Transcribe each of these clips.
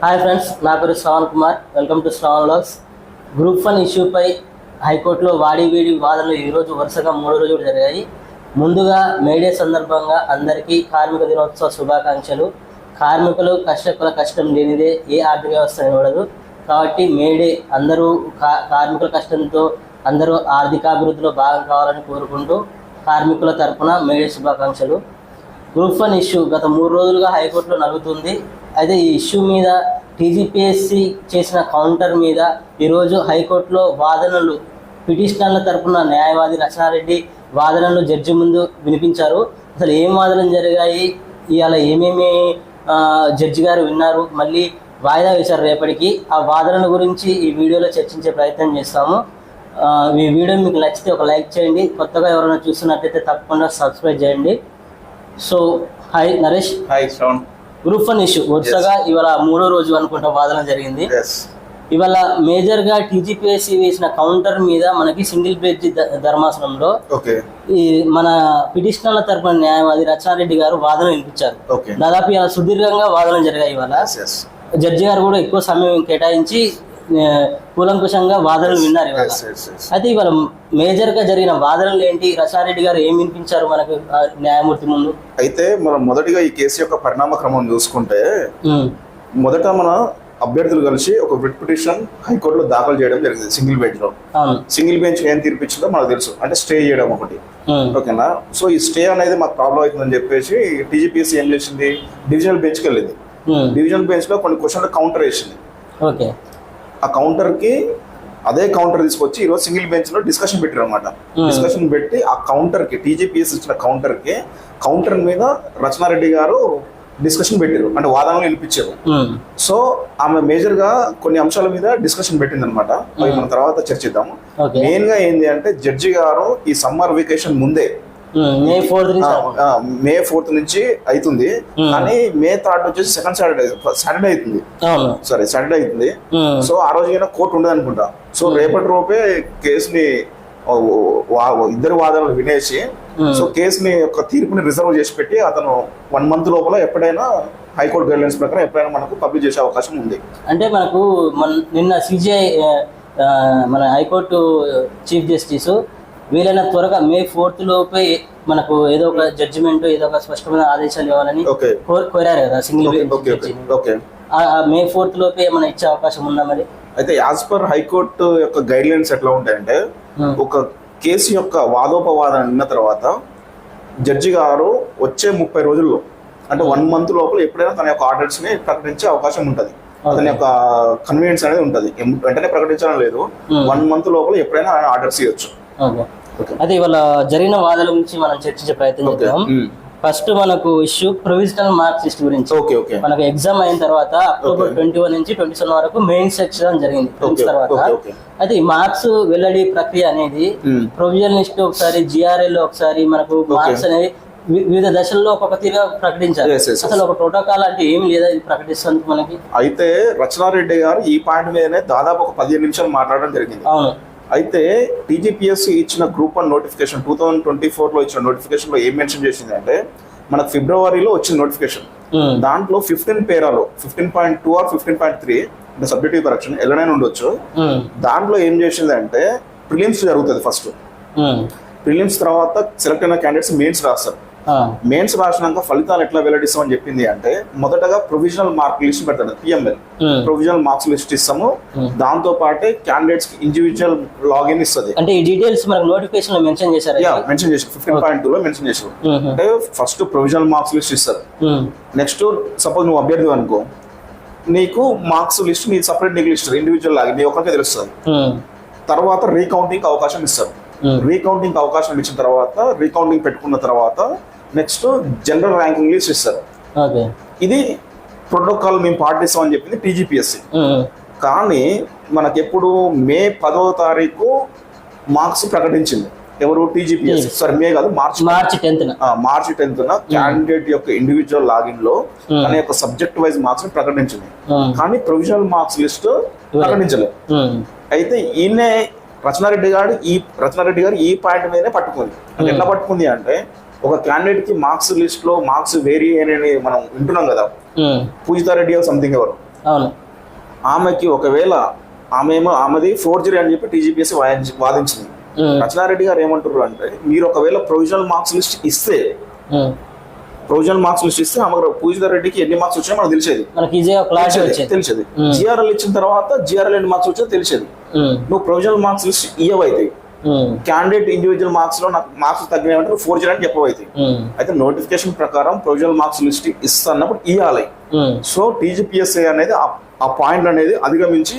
Hi friends నా పేరు Shravan Kumar. Welcome to Shravan vlogs group one ఇష్యూపై హైకోర్టులో వాడి వీడి వాదనలు ఈరోజు వరుసగా మూడు రోజులు జరిగాయి. ముందుగా మేడే సందర్భంగా అందరికీ కార్మిక దినోత్సవ శుభాకాంక్షలు. కార్మికులు కష్టకుల కష్టం లేనిదే ఏ ఆర్థిక వ్యవస్థ నిలబడదు. కాబట్టి మేడే అందరూ కా కార్మికుల కష్టంతో అందరూ ఆర్థికాభివృద్ధిలో భాగం కావాలని కోరుకుంటూ కార్మికుల తరపున మేడే శుభాకాంక్షలు. గ్రూప్ వన్ ఇష్యూ గత మూడు రోజులుగా హైకోర్టులో నలుగుతుంది అయితే ఈ ఇష్యూ మీద టీజీపీఎస్సీ చేసిన కౌంటర్ మీద ఈరోజు హైకోర్టులో వాదనలు పిటిషనర్ల తరపున న్యాయవాది రచనారెడ్డి వాదనలు జడ్జి ముందు వినిపించారు. అసలు ఏం వాదనలు జరిగాయి? ఇవాళ ఏమేమి జడ్జి గారు విన్నారు? మళ్ళీ వాయిదా వేశారు రేపటికి. ఆ వాదనల గురించి ఈ వీడియోలో చర్చించే ప్రయత్నం చేస్తాము. ఈ వీడియో మీకు నచ్చితే ఒక లైక్ చేయండి. కొత్తగా ఎవరైనా చూస్తున్నట్టయితే తప్పకుండా సబ్స్క్రైబ్ చేయండి. So hi Naresh. Hi Shravan. Group one issue వరుసగా ఇవాళ మూడో రోజు అనుకుంటా వాదన జరిగింది. ఇవాళ మేజర్గా టీజీపీఎస్సీ వేసిన కౌంటర్ మీద మనకి సింగిల్ బెంచ్ ధర్మాసనంలో ఈ మన పిటిషనర్ల తరపున న్యాయవాది రచనారెడ్డి గారు వాదన వినిపించారు. దాదాపు ఇలా సుదీర్ఘంగా వాదన జరిగాయి ఇవాళ. జడ్జి గారు కూడా ఎక్కువ సమయం కేటాయించి కూలంకుషంగా వాదనలు విన్నారు అయితే ఇవాళ మేజర్గా జరిగిన వాదనలు ఏంటి? రచనారెడ్డి గారు ఏం వినిపించారు మనకు న్యాయమూర్తి ముందు? అయితే మనం మొదటిగా ఈ కేసు యొక్క పరిణామ క్రమం చూసుకుంటే మొదట మన అభ్యర్థులు కలిసి ఒక రిట్ పిటిషన్ హైకోర్టులో దాఖలు చేయడం జరిగింది సింగిల్ బెంచ్లో సింగిల్ బెంచ్ ఏం తీర్పిచ్చిందో మనకు తెలుసు. అంటే స్టే చేయడం ఒకటి. ఓకేనా? సో ఈ స్టే అనేది మాకు ప్రాబ్లం అవుతుందని చెప్పేసి టీజీపీఎస్సీ ఏం చేసింది? డివిజనల్ బెంచ్కి వెళ్ళింది. డివిజనల్ బెంచ్లో కొన్ని క్వశ్చన్లు కౌంటర్ వేసింది. ఓకే. ఆ కౌంటర్కి అదే కౌంటర్ తీసుకొచ్చి ఈరోజు సింగిల్ బెంచ్లో డిస్కషన్ పెట్టారు అనమాట. డిస్కషన్ పెట్టి ఆ కౌంటర్కి టీజీపీఎస్ ఇచ్చిన కౌంటర్కి కౌంటర్ మీద రచనారెడ్డి గారు డిస్కషన్ పెట్టారు. అంటే వాదనలు వినిపించారు. సో ఆమె మేజర్గా కొన్ని అంశాల మీద డిస్కషన్ పెట్టింది అనమాట అవి మనం తర్వాత చర్చిద్దాము. మెయిన్గా ఏంది అంటే జడ్జి గారు ఈ సమ్మర్ వెకేషన్ ముందే మే ఫోర్త్ మే ఫోర్త్ నుంచి అవుతుంది. కానీ మే థర్డ్ వచ్చేసి సెకండ్ సాటర్డే సాటర్డే అవుతుంది. సారీ సాటర్డే అవుతుంది. సో ఆ రోజు కోర్టు ఉండదు అనుకుంటా. సో రేపటి రూపే కేసుని ఇద్దరు వాదనలు వినేసి. సో కేసుని ఒక తీర్పుని రిజర్వ్ చేసి పెట్టి అతను వన్ మంత్ లోపల ఎప్పుడైనా హైకోర్టు గైడ్లైన్స్ ప్రకారం ఎప్పుడైనా మనకు పబ్లిష్ చేసే అవకాశం ఉంది. అంటే మనకు మన నిన్న సిజిఐ మన హైకోర్టు చీఫ్ జస్టిస్ వీలైన త్వరగా మే ఫోర్త్ లోపే మనకు ఏదో ఒక జడ్జిమెంట్ ఏదో ఒక స్పష్టమైన ఆదేశాలు ఇవ్వాలని కోరారు కదా సింగిల్ మే ఫోర్త్ లోపే ఏమైనా ఇచ్చే అవకాశం ఉందా మరి? అయితే యాజ్ పర్ హైకోర్టు యొక్క గైడ్ లైన్స్ ఎట్లా ఉంటాయంటే Hmm. ఒక కేసు యొక్క వాదోపవాదన విన్న తర్వాత జడ్జి గారు వచ్చే ముప్పై రోజుల్లో అంటే వన్ మంత్ లోపల ఎప్పుడైనా తన యొక్క ఆర్డర్స్ని ప్రకటించే అవకాశం ఉంటుంది. అతని యొక్క కన్వీనియన్స్ అనేది ఉంటుంది. వెంటనే ప్రకటించడం లేదు. Hmm. వన్ మంత్ లోపల ఎప్పుడైనా ఆయన ఆర్డర్స్ ఇవ్వచ్చు అయితే ఇవాళ జరిగిన వాదనల గురించి మనం చర్చించే ప్రయత్నం చేద్దాం. ఫస్ట్ మనకు ఇష్యూ ప్రొవిజనల్ మార్క్స్ లిస్ట్ గురించి. ఓకే ఓకే మనకు ఎగ్జామ్ అయిన తర్వాత అక్టోబర్. ట్వంటీ వన్ నుంచి ట్వంటీ సెవెన్ వరకు మెయిన్ సెక్షన్ జరిగింది. తర్వాత. అయితే ఈ మార్క్స్ వెల్లడి ప్రక్రియ అనేది Hmm. ప్రొవిజనల్ లిస్ట్ ఒకసారి జిఆర్ఎల్ ఒకసారి మనకు మార్క్స్ అనేది వివిధ దశల్లో ఒక్కొక్క తీరుగా ప్రకటించారు. అసలు ఒక ప్రోటోకాల్ అంటే ఏం లేదా ఇది ప్రకటిస్తుంది మనకి? అయితే రచనారెడ్డి గారు ఈ పాయింట్ మీదనే దాదాపు ఒక పదిహేను నిమిషాలు మాట్లాడడం జరిగింది. అవును. అయితే టీజీపీఎస్సీ ఇచ్చిన group one notification two thousand twenty ఫోర్లో ఇచ్చిన నోటిఫికేషన్లో ఏం మెన్షన్ చేసింది అంటే మనకు ఫిబ్రవరిలో వచ్చిన నోటిఫికేషన్ ఉమ్, దాంట్లో fifteen పేరాలో fifteen point two or fifteen point three అంటే సబ్జెక్టివ్ కరెక్షన్ ఎలానైనా ఉండొచ్చు. ఉమ్, దాంట్లో ఏం చేసింది అంటే ప్రిలిమ్స్ జరుగుతుంది ఫస్ట్ ప్రిలిమ్స్ తర్వాత సెలెక్ట్ అయిన క్యాండిడేట్స్ మెయిన్స్ రాస్తారు. మెయిన్స్ రాసినాక ఫలితాలు ఎట్లా వెల్లడిస్తామని చెప్పింది అంటే మొదటగా ప్రొవిజనల్ మార్క్ లిస్ట్ పెడతాడు పిఎంఎల్. ప్రొవిజనల్ మార్క్స్ లిస్ట్ ఇస్తాము. దాంతో పాటే క్యాండిడేట్స్కి ఇండివిజువల్ లాగిన్ ఇస్తుంది. అంటే ఈ డీటెయిల్స్ మనకు నోటిఫికేషన్లో మెన్షన్ చేశారు? యా మెన్షన్ చేసి ఫిఫ్టీన్ పాయింట్ టూ లో మెన్షన్ ఉమ్, అంటే ఫస్ట్ ప్రొవిజనల్ మార్క్స్ లిస్ట్ ఇస్తారు. నెక్స్ట్ సపోజ్ నువ్వు అభ్యర్థి అనుకో నీకు మార్క్స్ లిస్ట్ నీ సపరేట్ నీకు లిస్ట్ ఇండివిజువల్ లాగా నీ ఒక్కరికే తెలుస్తుంది. తర్వాత రీకౌంటింగ్ అవకాశం ఇస్తారు. రీకౌంటింగ్ అవకాశం ఇచ్చిన తర్వాత రీకౌంటింగ్ పెట్టుకున్న తర్వాత నెక్స్ట్ జనరల్ ర్యాంకింగ్ లిస్ట్ ఇస్తారు. ఇది ప్రోటోకాల్ మేము పాటిస్తాం అని చెప్పింది టీజీపీఎస్సీ. కానీ మనకెప్పుడు మే పదో తారీఖు మార్క్స్ ప్రకటించింది. ఎవరు? టీజీపీఎస్ సారీ మే కాదు March March tenth March tenth candidate యొక్క ఇండివిజువల్ లాగిన్లో. తన యొక్క సబ్జెక్ట్ వైజ్ మార్క్స్ ప్రకటించింది. కానీ ప్రొవిజనల్ మార్క్స్ లిస్ట్ ప్రకటించలేదు. అయితే ఈయనే రచనారెడ్డి గారు ఈ రచనారెడ్డి గారు ఈ పాయింట్ మీదనే పట్టుకుంది. ఎట్లా పట్టుకుంది అంటే ఒక క్యాండిడేట్కి మార్క్స్ లిస్ట్లో మార్క్స్ వేరీ అని మనం వింటున్నాం కదా. పూజితారెడ్డి సంథింగ్ ఎవరు? ఆమెకి ఒకవేళ ఆమె ఏమో ఆమెది ఫోర్జరీ అని చెప్పి టీజీపీఎస్ వాదించింది. రచనారెడ్డి గారు ఏమంటారు అంటే మీరు ఒకవేళ ప్రొవిజనల్ మార్క్స్ లిస్ట్ ఇస్తే. ప్రొవిజనల్ మార్క్స్ లిస్ట్ ఇస్తే ఆమె పూజిత రెడ్డికి ఎన్ని మార్క్స్ వచ్చాయో మనకు తెలిసేది. తెలిసేది. జిఆర్ఎల్ ఇచ్చిన తర్వాత జిఆర్ఎల్ ఎన్ని మార్క్స్ వచ్చాయో తెలిసేది. నువ్వు ప్రొవిజనల్ మార్క్స్ లిస్ట్ ఇవ్వైతే క్యాండిడేట్ ఇండివిజువల్ మార్క్స్లో నాకు మార్క్స్ తగ్గినాయంటే ఫోర్జరీ అని చెప్పవైతే. అయితే నోటిఫికేషన్ ప్రకారం ప్రొవిజనల్ మార్క్స్ లిస్ట్ ఇస్తున్నప్పుడు ఇవ్వాలి ఉమ్. సో టీజీపీఎస్ఏ అనేది ఆ- ఆ పాయింట్ అనేది అధిగమించి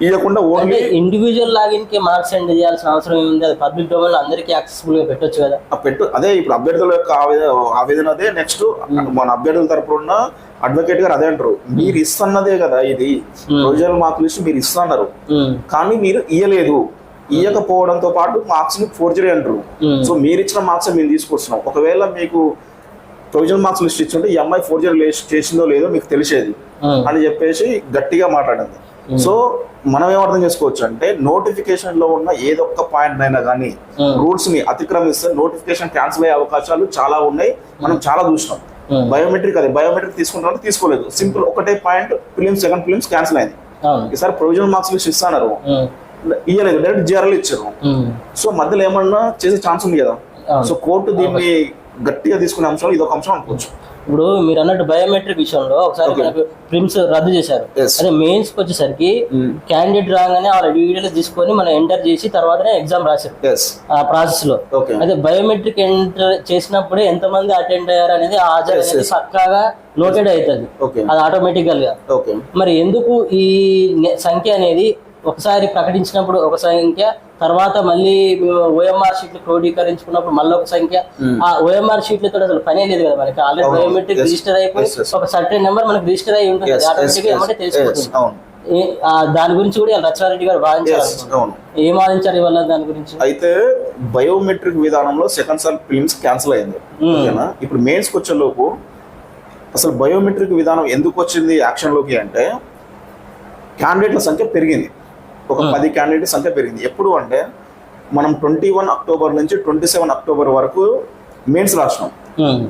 ఇవ్వకుండా ఓన్లీ ఇండివిజువల్ లాగిన్కి మార్క్స్ సెండ్ చేయాల్సిన అవసరం ఏముంది? అది పబ్లిక్ డొమైన్లో అందరికీ యాక్సెసిబుల్గా పెట్టొచ్చు కదా. పెట్టు. అదే ఇప్పుడు అభ్యర్థుల యొక్క ఆవేదన అదే. నెక్స్ట్ మన అభ్యర్థుల తరపున ఉన్న అడ్వకేట్ గారు అదే అంటారు. మీరు ఇస్తున్నదే కదా ఇది. ప్రొవిజనల్ మార్క్ లిస్ట్ మీరు ఇస్తున్నారు. ఉమ్, కానీ మీరు ఇయ్యలేదు. ఇయ్యకపోవడంతో పాటు మార్క్స్ని ఫోర్జరీ అంటారు. సో మీరు ఇచ్చిన మార్క్స్ మేము తీసుకొస్తున్నాం. ఒకవేళ మీకు ప్రొవిజనల్ మార్క్స్ లిస్ట్ ఇచ్చుంటే ఈ అమ్మాయి ఫోర్జరీ చేసిందో లేదో మీకు తెలిసేది. అని చెప్పేసి గట్టిగా మాట్లాడింది. సో మనం ఏం అర్థం చేసుకోవచ్చు అంటే నోటిఫికేషన్లో ఉన్న ఏదొక్క పాయింట్ అయినా కానీ రూల్స్ని అతిక్రమిస్తే నోటిఫికేషన్ క్యాన్సిల్ అయ్యే అవకాశాలు చాలా ఉన్నాయి. మనం చాలా చూసినాం. బయోమెట్రిక్ అదే బయోమెట్రిక్ తీసుకుంటారు తీసుకోలేదు. సింపుల్ ఒకటే point prelims second prelims cancel అయింది. ఈసారి ప్రొవిజనల్ మార్క్స్ లిస్ట్ ఇస్తున్నారు ఉమ్, ఇయ్యలేదు డైరెక్ట్ జిఆర్ఎల్ ఇచ్చారు. సో మధ్యలో ఏమన్నా చేసే ఛాన్స్ ఉంది కదా. సో కోర్టు దీన్ని గట్టిగా తీసుకునే అంశం ఇది ఒక అంశం అనుకోవచ్చు. ఇప్పుడు మీరు అన్నట్టు బయోమెట్రిక్ విషయంలో ఒకసారి ప్రిమ్స్ రద్దు చేశారు. అదే మెయిన్స్కి వచ్చేసరికి క్యాండిడేట్ రాగానే వాళ్ళ డీటెయిల్స్ తీసుకొని మనం ఎంటర్ చేసి తర్వాతనే ఎగ్జామ్ రాశారు. ఆ ప్రాసెస్లో. అదే బయోమెట్రిక్ ఎంటర్ చేసినప్పుడే ఎంతమంది అటెండ్ అయ్యారు అనేది హాజరు. పక్కాగా నోటెడ్ అవుతుంది. అది ఆటోమేటికల్గా. ఓకే మరి ఎందుకు ఈ సంఖ్య అనేది ఒకసారి ప్రకటించినప్పుడు ఒక సంఖ్య తర్వాత మళ్ళీ ఓఎంఆర్ షీట్లు క్రోడీకరించుకున్నప్పుడు మళ్ళీ ఒక సంఖ్య. ఆ ఓఎంఆర్ షీట్లతో అసలు పనే లేదు కదా మనకి. ఆల్రెడీ. బయోమెట్రిక్. రిజిస్టర్ అయిపోయి. ఒక సర్టెన్ నెంబర్ మనకి రిజిస్టర్ అయి ఉంటుంది. ఎస్ ఆటోమేటిక్ ఏమంటే తెలిసిపోతుంది. అవును. ఏ- ఆ దాని గురించి కూడా ఇలా రచనారెడ్డి గారు వాదించారు. అవును. ఏం వాదించారు ఇవాళ దాని గురించి? అయితే బయోమెట్రిక్ విధానంలో సెకండ్ సార్ ఫిలిమ్స్ క్యాన్సిల్ అయింది. ఓకేనా? ఇప్పుడు మెయిన్స్కి వచ్చే లోపు అసలు బయోమెట్రిక్ విధానం ఎందుకు వచ్చింది యాక్షన్లోకి అంటే క్యాండిడేట్ల సంఖ్య పెరిగింది. ఒక. పది క్యాండిడేట్ సంఖ్య పెరిగింది. ఎప్పుడు అంటే మనం ట్వంటీ వన్ అక్టోబర్ నుంచి ట్వంటీ సెవెన్ అక్టోబర్ వరకు మెయిన్స్ రాసినాం.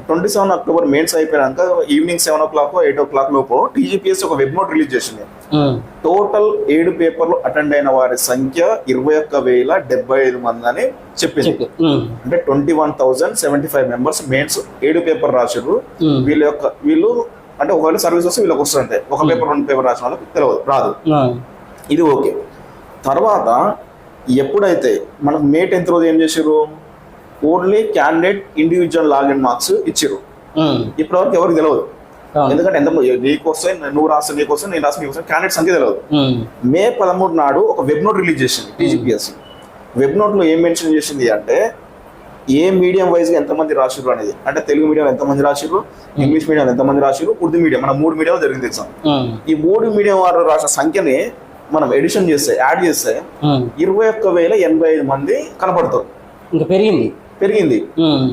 ట్వంటీ సెవెన్ అక్టోబర్ మెయిన్స్ అయిపోయాక evening seven o'clock eight o'clock లోపు టీజీపీఎస్ ఒక వెబ్ నోట్ రిలీజ్ చేసింది. టోటల్ ఏడు పేపర్లు అటెండ్ అయిన వారి సంఖ్య ఇరవై ఒక్క వేల డెబ్బై ఐదు మంది అని చెప్పింది. అంటే twenty one thousand seventy five members mains ఏడు పేపర్ ఉమ్, వీళ్ళ యొక్క వీళ్ళు అంటే ఒకవేళ సర్వీస్ వస్తే వీళ్ళకి వస్తుంది అంతే ఒక పేపర్ రెండు పేపర్ రాసిన వాళ్ళకి తెలియదు రాదు. ఇది ఓకే. తర్వాత ఎప్పుడైతే మనకు మే టెన్త్ రోజు ఏం చేశారు only candidate individual login marks ఇచ్చారు ఉమ్, ఇప్పటివరకు ఎవరికి తెలియదు. ఎందుకంటే ఎంత నీకు వస్తే నువ్వు రాస్తే నీకు వస్తే నేను రాస్తే నీకు వస్తే క్యాండిడేట్ సంఖ్య తెలియదు మే పదమూడు నాడు ఒక వెబ్ నోట్ రిలీజ్ చేసింది టీజీపీఎస్ వెబ్ నోట్లో ఏం మెన్షన్ చేసింది అంటే ఏ మీడియం వైజ్గా ఎంతమంది రాసిర్రు అనేది. అంటే తెలుగు మీడియం ఎంతమంది రాసిర్రు? ఇంగ్లీష్ మీడియం ఎంతమంది రాసిర్రు? ఉర్దూ మీడియం మన మూడు మీడియం జరిగింది ఎగ్జామ్ ఈ మూడు మీడియం వారు రాసిన సంఖ్యని మనం ఎడిషన్ చేస్తే యాడ్ చేస్తే. ఇరవై ఒక్క వేల ఎనభై ఐదు మంది కనపడతారు. ఇంకా పెరిగింది. పెరిగింది.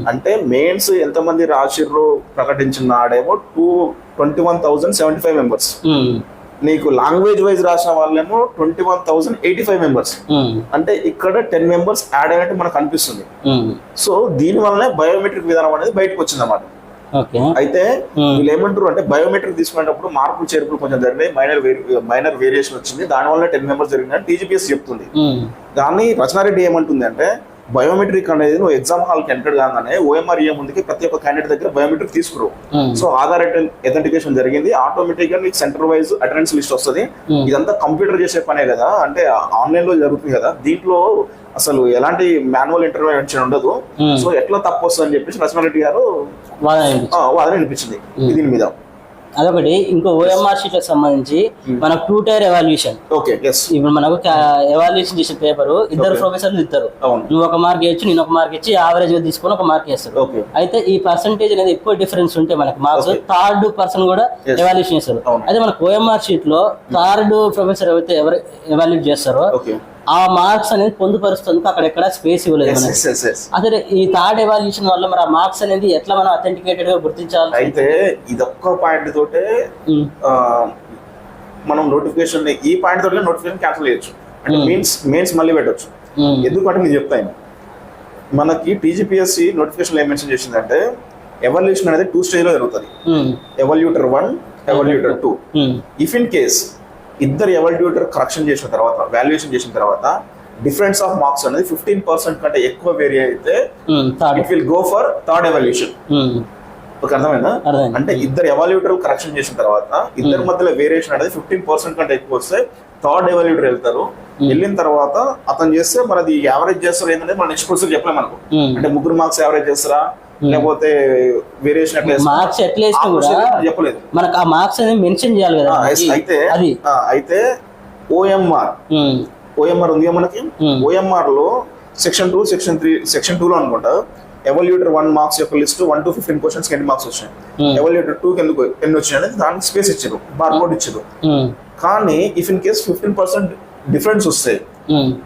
అంటే మెయిన్స్ ఎంతమంది రాసిర్రు ప్రకటించిన నాడేమో two twenty one thousand seventy five members నీకు లాంగ్వేజ్ వైజ్ రాసిన వాళ్ళేమో twenty one thousand eighty five members అంటే ఇక్కడ టెన్ మెంబర్స్ యాడ్ అయినట్టు మనకు అనిపిస్తుంది. సో దీని వల్లనే బయోమెట్రిక్ విధానం అనేది బయటకు వచ్చింది అన్నమాట అయితే. వీళ్ళు ఏమంటారు అంటే బయోమెట్రిక్ తీసుకునేటప్పుడు మార్పులు చేర్పులు కొంచెం జరిగినాయి మైనర్ మైనర్ వేరియేషన్ వచ్చింది. దాని వల్ల టెన్ మెంబర్స్ జరిగిందని టీజీపీఎస్ చెప్తుంది. కానీ రచనారెడ్డి ఏమంటుంది అంటే బయోమెట్రిక్ అనేది నువ్వు ఎగ్జామ్ హాల్కి ఎంటర్ కాగానే ఓఎంఆర్ ఏ ముందుకి ప్రతి ఒక్క క్యాండిడేట్ దగ్గర బయోమెట్రిక్ తీసుకురు. సో ఆధార్ అథెంటికేషన్ జరిగింది. ఆటోమేటిక్గా నీకు సెంటర్ వైజ్ అటెండెన్స్ లిస్ట్ వస్తుంది. ఇదంతా కంప్యూటర్ చేసే పనే కదా. అంటే ఆన్లైన్లో జరుగుతుంది కదా. దీంట్లో అసలు ఎలాంటి మాన్యువల్ ఇంటర్వెన్షన్ ఉండదు. సో ఎట్లా తప్పు వస్తుంది అని చెప్పేసి నరసింహారెడ్డి గారు వాదన వినిపించింది. దీని మీద. అదొకటి. ఇంకో ఓఎంఆర్ షీట్లకు సంబంధించి మనకు టూ టైర్ ఎవాల్యూషన్ ఓకే ఇప్పుడు మనకు ఎవాల్యుయేషన్ చేసిన పేపర్ ఇద్దరు. ప్రొఫెసర్లు ఇస్తారు. అవును. నువ్వు ఒక మార్క్ ఇవ్వచ్చు నేను ఒక మార్క్ ఇచ్చి యావరేజ్గా తీసుకొని ఒక మార్క్ వేస్తారు. ఓకే. అయితే ఈ పర్సంటేజ్ అనేది ఎక్కువ డిఫరెన్స్ ఉంటే మనకి మార్క్స్. థర్డ్ పర్సన్ కూడా. ఎవాల్యుయేషన్ చేస్తారు. అయితే మనకు ఓఎంఆర్ షీట్లో థర్డ్ ప్రొఫెసర్ ఎవరైతే ఎవరు ఎవాల్యుయేట్ చేస్తారో ఓకే. ఆ మార్క్స్ అనేది పొందుపరుస్తుంది అక్కడ ఎక్కడ స్పేస్ ఇవ్వలేదు అదే ఈ థర్డ్ ఎవాల్యుయేషన్ వల్ల మరి ఆ మార్క్స్ అనేది ఎట్లా మనం అథెంటికేటెడ్గా గుర్తించాలి? అయితే ఇదొక్క పాయింట్ తోటే మనం నోటిఫికేషన్ ఈ పాయింట్ తోటే నోటిఫికేషన్ క్యాన్సిల్ చేయొచ్చు. అంటే. మీన్స్ మెయిన్స్ మళ్ళీ పెట్టొచ్చు. ఎందుకంటే నేను. చెప్తాను మనకి టీజీపీఎస్సి నోటిఫికేషన్ ఏం మెన్షన్ చేసిందంటే ఎవల్యూషన్ అనేది టూ స్టేజ్లో జరుగుతుంది. Evaluator one evaluator two if in case ఇద్దరు ఎవల్యూటర్ కరెక్షన్ చేసిన తర్వాత వాల్యుయేషన్ చేసిన తర్వాత డిఫరెన్స్ ఆఫ్ మార్క్స్ అనేది ఫిఫ్టీన్ పర్సెంట్ కంటే ఎక్కువ వేరీ అయితే it will go for third evaluation ఒక అర్థమైందా. అంటే ఇద్దరు ఎవాల్యూటర్ కరెక్షన్ చేసిన తర్వాత ఇద్దరి మధ్యలో వేరియేషన్ అనేది ఫిఫ్టీన్ పర్సెంట్ కంటే ఎక్కువ వస్తే థర్డ్ ఎవాల్యూటర్ వెళ్తారు. వెళ్ళిన తర్వాత అతను చేస్తే మనది యావరేజ్ చేస్తారు ఏంటంటే మన నెక్స్ట్ ప్రొసీజర్ చెప్పలేం మనకు. ఉమ్. అంటే ముగ్గురు మార్క్స్ యావరేజ్ చేస్తారా? లేకపోతే వేరియేషన్? మార్క్స్ ఎట్లా వేసినా కూడా చెప్పలేదు. మనకు ఆ మార్క్స్ అనేది మెన్షన్ చేయాలి కదా. అయితే అది. అయితే ఓఎంఆర్ ఓఎంఆర్ ఉంది కదా మనకి? Hmm. ఓఎంఆర్లో section two section three section two లో అనుకుంటా ఎవల్యూటర్ వన్ మార్క్స్ యొక్క list one to fifteen questions ఎన్ని మార్క్స్ వచ్చాయి Hmm. ఎవల్యూటర్ టూ ఎందుకు ఎన్ని వచ్చాయి అనేది దానికి స్పేస్ ఇచ్చారు బార్ కోడ్ ఇచ్చారు. కానీ if in case fifteen percent difference వస్తే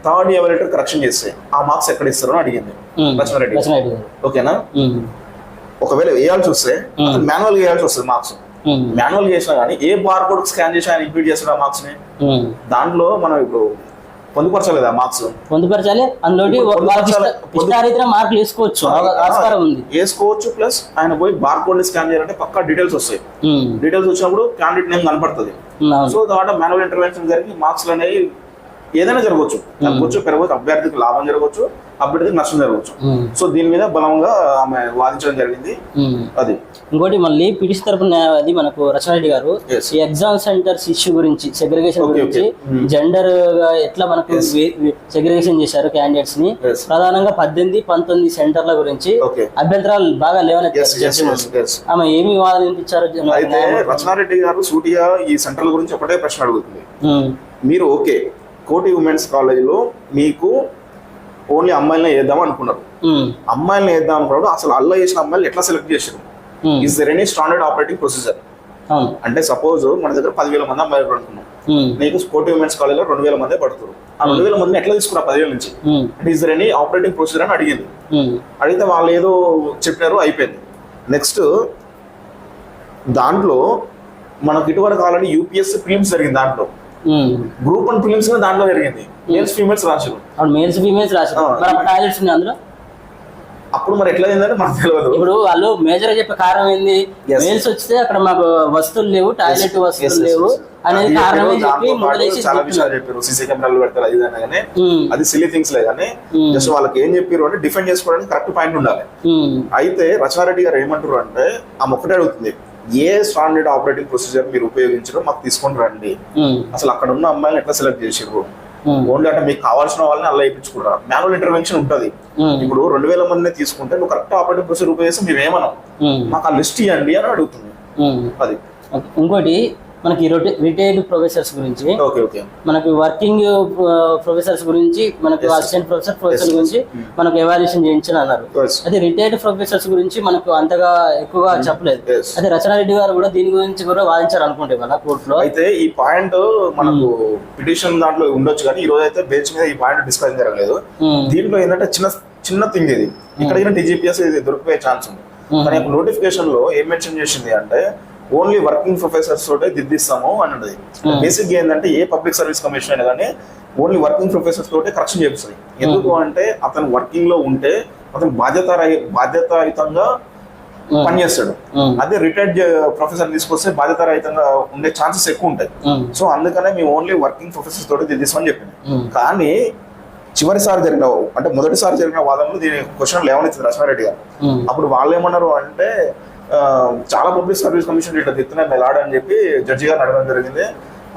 థర్డ్ ఎవల్యూటర్ కరెక్షన్ చేస్తే ఆ మార్క్స్ ఎక్కడ ఇస్తారో అని అడిగింది. లక్ష్మారెడ్డి. ఓకేనా ఉమ్, ఒకవేళ వేయాల్సి వస్తే Hmm. మాన్యువల్ వేయాల్సి వస్తుంది మార్క్స్ మాన్యువల్ చేసినా కానీ ఏ బార్ కోడ్ స్కాన్ చేసి ఆయన ఇంక్లూడ్ చేస్తాడు ఆ మార్క్స్ని. దాంట్లో మనం ఇప్పుడు పొందుపరచలేదు ఆ మార్క్స్ పొందుపరచాలి. అందులో మార్కులు వేసుకోవచ్చు. ఆస్కారం ఉంది. వేసుకోవచ్చు ప్లస్ ఆయన పోయి బార్ కోడ్ని స్కాన్ చేయాలంటే పక్కా డీటెయిల్స్ వస్తాయి. డీటెయిల్స్ వచ్చినప్పుడు క్యాండిడేట్ నేమ్ కనపడుతుంది. సో దాంట్లో మాన్యువల్ ఇంటర్వెన్షన్ జరిగి మార్క్స్ అనేవి ఏదైనా జరగవచ్చు. తగ్గొచ్చు పెరగవచ్చు అభ్యర్థికి లాభం జరగవచ్చు అభ్యర్థికి నష్టం జరగవచ్చు. సో దీని మీద బలంగా ఆమె వాదించడం జరిగింది. అది. ఇంకోటి మళ్ళీ పిటిష్ తరపున న్యాయవాది మనకు రచనారెడ్డి గారు. ఈ ఎగ్జామ్ సెంటర్స్ ఇష్యూ గురించి సెగ్రిగేషన్ గురించి. జెండర్గా ఎట్లా మనకు సెగ్రిగేషన్ చేశారు క్యాండిడేట్స్ని. ప్రధానంగా పద్దెనిమిది పంతొమ్మిది సెంటర్ల గురించి అభ్యంతరాలు బాగా లేవనెత్తారు. ఆమె ఏమి వాదించారు? రచనారెడ్డి గారు సూటిగా ఈ సెంట్రల్ గురించి ఒకటే ప్రశ్న అడుగుతుంది. మీరు ఓకే. కోటి ఉమెన్స్ కాలేజీలో మీకు ఓన్లీ అమ్మాయిలనే వేద్దాం అనుకున్నారు. అమ్మాయిలను వేద్దాం అనుకున్నప్పుడు అసలు అల్ల చేసిన అమ్మాయిలు ఎట్లా సెలెక్ట్ చేశారు is there any standard operating procedure అంటే సపోజ్ మన దగ్గర పదివేల మంది అమ్మాయిలు అనుకున్నాం నీకు కోటి ఉమెన్స్ కాలేజ్లో రెండు వేల మంది పడుతున్నారు ఆ రెండు వేల మందిని ఎట్లా తీసుకురా పదివేల నుంచి? Is there any operating procedure అని అడిగింది. అడిగితే వాళ్ళు ఏదో చెప్పినారు అయిపోయింది. నెక్స్ట్ దాంట్లో మనకి ఇటువరకు ఆల్రెడీ యూపీఎస్సీ ఫిలిమ్స్ జరిగింది దాంట్లో. గ్రూప్ వన్ ఫిలిమ్స్ దాంట్లో జరిగింది. మేల్స్ ఫీమేల్స్ రాశారు అవును మేల్స్ ఫీమేల్స్ రాశారు ఆ. మరి అప్పుడు టాయిలెట్స్ ఉన్నాయి అందులో? అప్పుడు మరి ఎట్లా అయిందంటే మనకు తెలియదు ఇప్పుడు వాళ్ళు మేజర్ చెప్పే కారణం ఏంది. మేల్స్ వచ్చితే అక్కడ మాకు వస్తువులు లేవు టాయిలెట్ వస్తువులు లేవు. అనేది చెప్పారు, చెప్పి చాలా విషయాలు. చెప్పారు. సీసీ కెమెరాలు పెడతారు అది అనగానే అది సిలీ థింగ్స్ లే కానీ Hmm. జస్ట్ వాళ్ళకి ఏం చెప్పారు అంటే డిఫెండ్ చేసుకోవడానికి కరెక్ట్ పాయింట్ ఉండాలి. అయితే రచనారెడ్డి గారు ఏమంటారు అంటే ఆమె ఒక్కటే అడుగుతుంది. ఏ స్టాండర్డ్ ఆపరేటింగ్ ప్రొసీజర్ మీరు ఉపయోగించడం మాకు తీసుకొని రండి. అసలు అక్కడ ఉన్న అమ్మాయిని ఎట్లా సెలెక్ట్ చేసారు ఓన్లీ అంటే మీకు కావాల్సిన వాళ్ళని అలా ఇప్పించుకుంటారు? మాన్యువల్ ఇంటర్వెన్షన్ ఉంటుంది. ఇప్పుడు రెండు వేల మందిని తీసుకుంటే నువ్వు కరెక్ట్ ఆపరేటింగ్ ప్రొసీజర్ ఉపయోగిస్తే మేము. ఏమన్నాం ఉమ్, మాకు ఆ లిస్ట్ ఇవ్వండి అని అడుగుతుంది. అది. ఇంకోటి మనకి రిటైర్డ్ ప్రొఫెసర్స్ గురించి ఓకే ఓకే మనకి వర్కింగ్ ప్రొఫెసర్స్ గురించి మనకు. Assistant professor professor. గురించి Hmm. మనకు ఎవాల్యుయేషన్ చేయించని అన్నారు. అదే రిటైర్డ్ ప్రొఫెసర్స్ గురించి మనకు అంతగా ఎక్కువగా చెప్పలేదు Yes. అదే రచనారెడ్డి గారు కూడా దీని గురించి కూడా వాదించారు అనుకుంటే మన కోర్టులో అయితే ఈ పాయింట్ మనకు పిటిషన్ దాంట్లో ఉండొచ్చు కానీ ఈ రోజు అయితే బెంచ్ మీద ఈ పాయింట్ డిస్కషన్ జరగలేదు ఉమ్, దీంట్లో ఏంటంటే చిన్న చిన్న థింగ్ ఇది ఇక్కడికి టీజీపీఎస్ ఇది దొరికిపోయే ఛాన్స్ ఉంది Hmm. కానీ నోటిఫికేషన్లో ఏం మెన్షన్ చేసింది అంటే ఓన్లీ వర్కింగ్ ప్రొఫెసర్స్ తోటే దిద్దిస్తాము అన్నది. Hmm. బేసిక్ ఏంటంటే ఏ పబ్లిక్ సర్వీస్ కమిషన్ అయినా కానీ ఓన్లీ వర్కింగ్ ప్రొఫెసర్స్ తోటే కరెక్షన్ చేపిస్తుంది. ఎందుకు అంటే అతను వర్కింగ్లో ఉంటే అతను బాధ్యత బాధ్యతాయుతంగా ఉమ్, పనిచేస్తాడు అదే రిటైర్డ్ ప్రొఫెసర్ తీసుకొస్తే బాధ్యతారహితంగా ఉండే ఛాన్సెస్ ఎక్కువ ఉంటాయి. సో అందుకనే మేము ఓన్లీ వర్కింగ్ ప్రొఫెసర్స్ తోటి దిద్దిస్తామని చెప్పింది. కానీ చివరిసారి జరిగిన అంటే మొదటిసారి జరిగిన వాదనలో దీని క్వశ్చన్ లేవనెత్తింది రచనారెడ్డి గారు. అప్పుడు వాళ్ళు ఏమన్నారు అంటే చాలా పబ్లిక్ సర్వీస్ కమిషన్ ఇట్లా తిత్తున్నాయి మెలాడ్ అని చెప్పి జడ్జి గారిని అడగడం జరిగింది.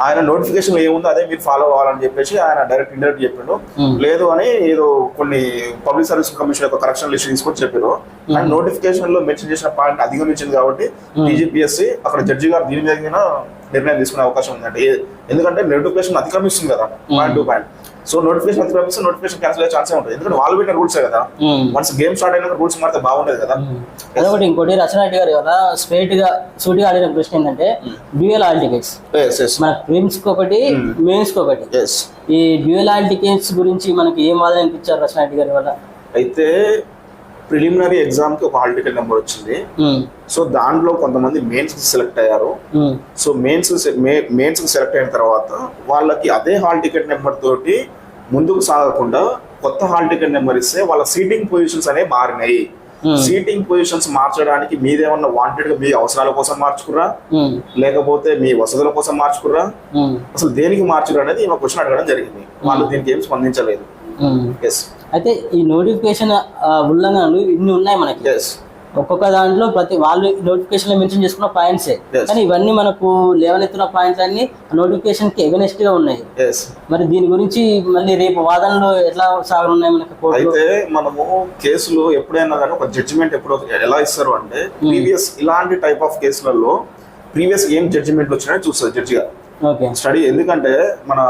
ఆయన నోటిఫికేషన్ ఏముందో అదే మీరు ఫాలో అవ్వాలని చెప్పేసి ఆయన డైరెక్ట్ ఇండైరెక్ట్ చెప్పిండు. లేదు అని ఏదో కొన్ని పబ్లిక్ సర్వీస్ కమిషన్ యొక్క కరెక్షన్ లిస్ట్ తీసుకొని చెప్పారు ఆయన నోటిఫికేషన్లో మెన్షన్ చేసిన పాయింట్ అధిగమించింది కాబట్టి టీజీపీఎస్సీ అక్కడ జడ్జి గారు దీని మీద నిర్ణయం తీసుకునే అవకాశం ఉందండి ఎందుకంటే నోటిఫికేషన్ అతిక్రమిస్తుంది కదా point to point so notification అతిక్రమిస్తే notification cancel అయ్యే ఛాన్సే ఉంటుంది. ఎందుకంటే వాళ్ళు పెట్టిన రూల్సే కదా. వన్స్ గేమ్ స్టార్ట్ అయినాక రూల్స్ మారితే బాగుండేది కదా. అదొకటి ఇంకోటి రచనారెడ్డి గారు కదా స్ట్రైట్గా సూటిగా అడిగిన ప్రశ్న ఏంటంటే డ్యూయల్ ఆల్ టికెట్స్ మన ప్రిమ్స్ ఒకటి. మెయిన్స్ ఒకటి. ఈ డ్యూయల్ ఆల్ టికెట్స్ గురించి మనకి ఏం వాదన అనిపించారు రచనారెడ్డి గారి వల్ల? అయితే ప్రిలిమినరీ ఎగ్జామ్కి ఒక హాల్ టికెట్ నెంబర్ వచ్చింది సో దాంట్లో కొంతమంది మెయిన్స్ సెలెక్ట్ అయ్యారు. సో మెయిన్స్ మెయిన్స్ సెలెక్ట్ అయిన తర్వాత వాళ్ళకి అదే హాల్ టికెట్ నెంబర్ తోటి ముందుకు సాగకుండా కొత్త హాల్ టికెట్ నెంబర్ ఇస్తే వాళ్ళ సీటింగ్ పొజిషన్స్ అనేవి మారినాయి. Hmm. సీటింగ్ పొజిషన్స్ మార్చడానికి మీదేమన్నా వాంటెడ్గా మీ అవసరాల కోసం మార్చుకుర్రా? ఉమ్, లేకపోతే మీ వసతుల కోసం మార్చుకుర్రా? ఉమ్, అసలు దేనికి మార్చుకురా అనేది ఈమె క్వశ్చన్ అడగడం జరిగింది. వాళ్ళు దీనికి ఏం స్పందించలేదు. ఎస్ అయితే ఈ నోటిఫికేషన్ ఉల్లంఘనలు ఇన్ని ఉన్నాయి మనకి. ఎస్ ఒక్కొక్క దాంట్లో ప్రతి వాళ్ళు నోటిఫికేషన్లో మెన్షన్ చేసుకున్న పాయింట్సే. కానీ ఇవన్నీ మనకు లేవనెత్తున్న పాయింట్స్ అన్ని నోటిఫికేషన్కి ఎగనెస్ట్గా ఉన్నాయి. మరి దీని గురించి మళ్ళీ రేపు వాదనలు ఎట్లా సాగనున్నాయి మనకి అయితే మనము కేసులు ఎప్పుడైనా కానీ ఒక జడ్జిమెంట్ ఎప్పుడు ఎలా ఇస్తారు అంటే ప్రీవియస్ ఇలాంటి టైప్ ఆఫ్ కేసులలో ప్రీవియస్ ఏం జడ్జిమెంట్ వచ్చినాయో చూస్తారు జడ్జి గారు. ఓకే స్టడీ ఎందుకంటే మన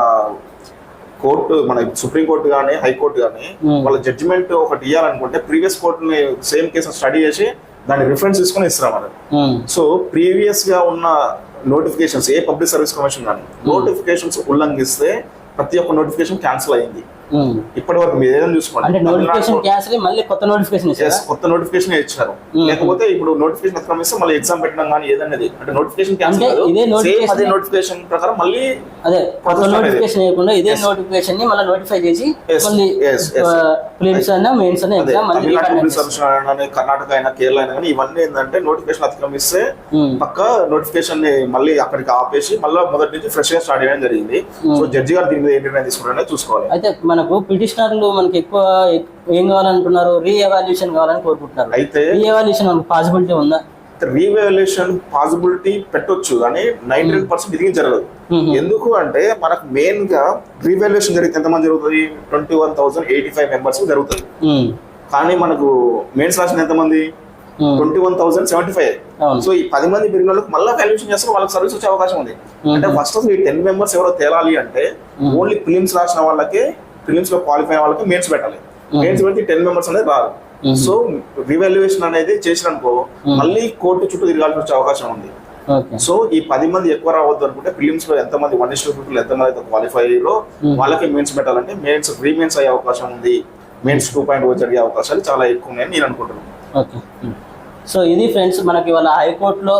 కోర్టు మన సుప్రీం కోర్టు కానీ హైకోర్టు కానీ. వాళ్ళ జడ్జిమెంట్ ఒకటి ఇవ్వాలనుకుంటే ప్రీవియస్ కోర్టుని సేమ్ కేసు స్టడీ చేసి దాన్ని రిఫరెన్స్ తీసుకొని ఇస్తారు మనకు ఉమ్, సో ప్రీవియస్గా ఉన్న నోటిఫికేషన్స్ ఏ పబ్లిక్ సర్వీస్ కమిషన్ కానీ నోటిఫికేషన్స్ ఉల్లంఘిస్తే ప్రతి ఒక్క నోటిఫికేషన్ క్యాన్సిల్ అయింది. ఇప్పటి వరకు మీరు ఏదైనా చూసుకోండి అంటే నోటిఫికేషన్ క్యాన్సిల్ మళ్ళీ కొత్త నోటిఫికేషన్ ఇచ్చారా? కొత్త నోటిఫికేషన్ ఇచ్చారు. లేకపోతే ఇప్పుడు నోటిఫికేషన్ అతిక్రమిస్తే మళ్ళీ ఎగ్జామ్ పెట్టడం కానీ ఏదన్నది అంటే నోటిఫికేషన్ క్యాన్సిల్ ఇదే notification- అదే నోటిఫికేషన్ ప్రకారం మళ్ళీ అదే కొత్త. నోటిఫికేషన్ వేయకుండా ఇదే. నోటిఫికేషన్ని మళ్ళీ నోటిఫై చేసి మళ్ళీ. ప్రిలిమ్స్ అయినా మెయిన్స్ అయినా ఎగ్జామ్ మళ్ళీ కర్ణాటక అయినా కేరళ అయినా కానీ ఇవన్నీ ఏంటంటే నోటిఫికేషన్ అతిక్రమిస్తే పక్క నోటిఫికేషన్ని మళ్ళీ అక్కడికి ఆపేసి మళ్ళీ మొదటి నుంచి ఫ్రెష్గా స్టార్ట్ చేయడం జరిగింది. సో జడ్జి గారు దీని మీద ఏంటి నిర్ణయం తీసుకుంటారనే చూసుకోవాలి. అయితే మనకు పిటిషనర్లు మనకి ఎక్కువ ఏం కావాలనుకున్నారు? రీ ఎవాల్యూషన్ కావాలని కోరుకుంటున్నారు. అయితే రీ ఎవాల్యూషన్ మనకు పాసిబిలిటీ ఉందా? రీవాల్యుయేషన్ పాసిబిలిటీ పెట్టొచ్చు కానీ నైన్టీ నైన్ పర్సెంట్ ఇది జరగదు. ఎందుకు అంటే మనకు మెయిన్గా రీవాల్యుయేషన్ జరిగితే ఎంతమంది జరుగుతుంది? Twenty one thousand eighty five members జరుగుతుంది కానీ మనకు మెయిన్స్ రాసిన ఎంతమంది? Twenty one thousand seventy five so ఈ పది మంది పెరిగిన వాళ్ళకి మళ్ళీ వాల్యుయేషన్ చేస్తే వాళ్ళకి సర్వీస్ వచ్చే అవకాశం ఉంది. అంటే ఫస్ట్ అసలు ఈ టెన్ మెంబర్స్ ఎవరో తేలాలి అంటే ఓన్లీ ఫిలిమ్స్ రాసిన వాళ్ళకి ఫిలిమ్స్లో క్వాలిఫై వాళ్ళకి మెయిన్స్ పెట్టాలి. మెయిన్స్ పెడితే టెన్ మెంబర్స్ అనేది రారు సో రివాల్యుయేషన్ అనేది చేసిననుకో మళ్ళీ కోర్టు చుట్టూ తిరగాల్సి వచ్చే అవకాశం ఉంది. సో ఈ పది మంది ఎక్కువ రావద్దు అనుకుంటే ఫిలిమ్స్లో ఎంతమంది వన్ ఇస్ ఫిఫ్టీ ఎంతమంది అయితే క్వాలిఫై అయ్యారో వాళ్ళకి మెయిన్స్ పెట్టాలంటే మెయిన్స్ రీ మెయిన్స్ అయ్యే అవకాశం ఉంది. మెయిన్స్ టూ పాయింట్ ఓ జరిగే అవకాశాలు చాలా ఎక్కువ ఉన్నాయని నేను అనుకుంటున్నాను. సో ఇది ఫ్రెండ్స్ మనకి వాళ్ళ హైకోర్టులో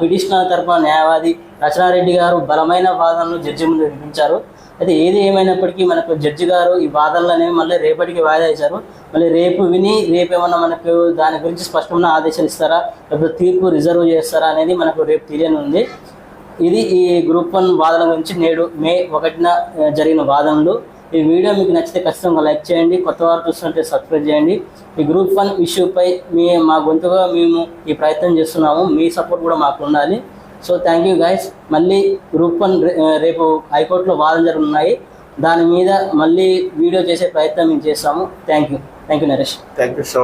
పిటిషనర్ తరపున న్యాయవాది రచనారెడ్డి గారు బలమైన వాదనలు జడ్జి ముందు వినిపించారు. అయితే ఏది ఏమైనప్పటికీ మనకు జడ్జి గారు ఈ వాదనలు అనేవి మళ్ళీ రేపటికి వాయిదా ఇచ్చారు మళ్ళీ రేపు విని రేపు ఏమన్నా మనకు దాని గురించి స్పష్టమైన ఆదేశాలు ఇస్తారా? లేకపోతే తీర్పు రిజర్వ్ చేస్తారా అనేది మనకు రేపు తెలియని ఉంది. ఇది ఈ గ్రూప్ వన్ వాదన గురించి నేడు మే ఒకటిన జరిగిన వాదనలు. ఈ వీడియో మీకు నచ్చితే ఖచ్చితంగా లైక్ చేయండి కొత్త వారు చూస్తుంటే సబ్స్క్రైబ్ చేయండి. ఈ గ్రూప్ వన్ ఇష్యూపై మీ మా గొంతుగా మేము ఈ ప్రయత్నం చేస్తున్నాము. మీ సపోర్ట్ కూడా మాకు ఉండాలి. సో థ్యాంక్ యూ గైస్ మళ్ళీ గ్రూప్ వన్ రేపు హైకోర్టులో వాదన జరుగుతున్నాయి దాని మీద మళ్ళీ వీడియో చేసే ప్రయత్నం మేము చేస్తాము. Thank you thank you Naresh thank you so